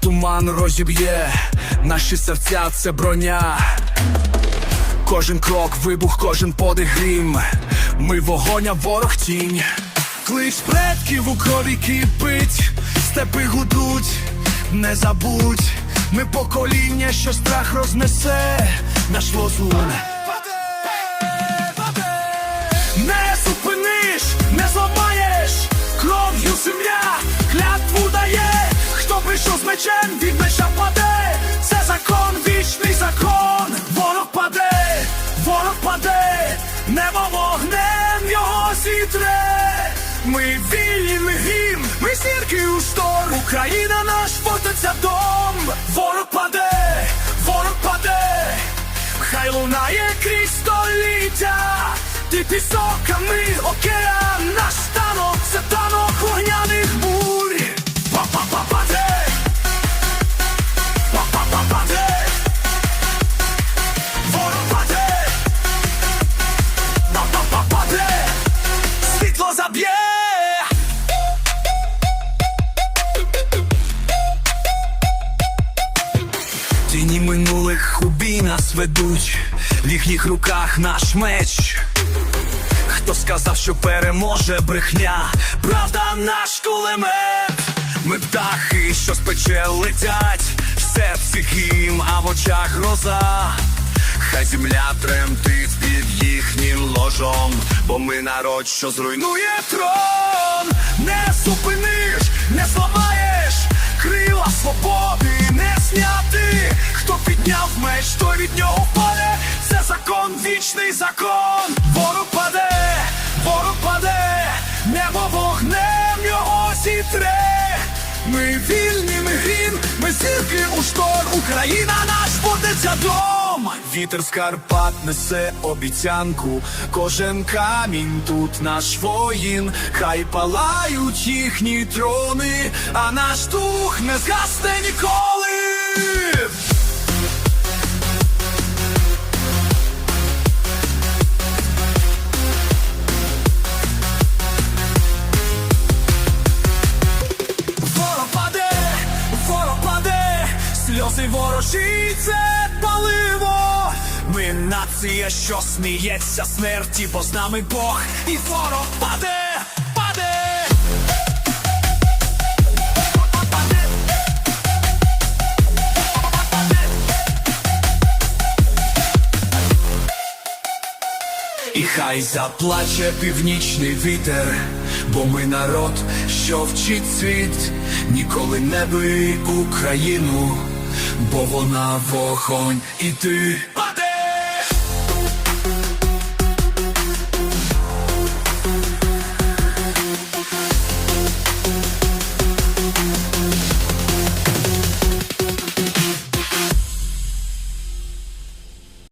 туман розіб'є, наші серця це броня. Кожен крок, вибух, кожен подих грім. Ми вогонь, ворог тінь. Клич предків у крові кипить, степи гудуть, не забудь. Ми покоління, що страх рознесе, наш лозун. Зітре. Ми вільний ми гімн, ми зірки у шторм, Україна наш фортеця дом, ворог паде, ворог паде. Хай лунає крізь століття, ти пісоками океан, наш танок, ведуть, в їхніх руках наш меч. Хто сказав, що переможе брехня, правда наш кулемет. Ми птахи, що з пече летять, в серці гім, а в очах гроза. Хай земля тремтить під їхнім ложом, бо ми народ, що зруйнує трон, не зупиниш, не зламаєш, крила свободи підняв меч, той від нього впаде. Це закон, вічний закон. Ворог паде, ворог паде, небо вогнем його зітре. Ми вільні, ми грім, ми зірки у шторм. Україна наш фортеця дом. Вітер з Карпат несе обіцянку. Кожен камінь тут наш воїн. Хай палають їхні трони, а наш дух не згасне ніколи. Сльози ворожі це паливо. Ми нація, що сміється смерті, бо з нами Бог і ворог паде. Паде. І хай заплаче північний вітер, бо ми народ, що вчить світ, ніколи не бий Україну, бо вона вогонь і ти.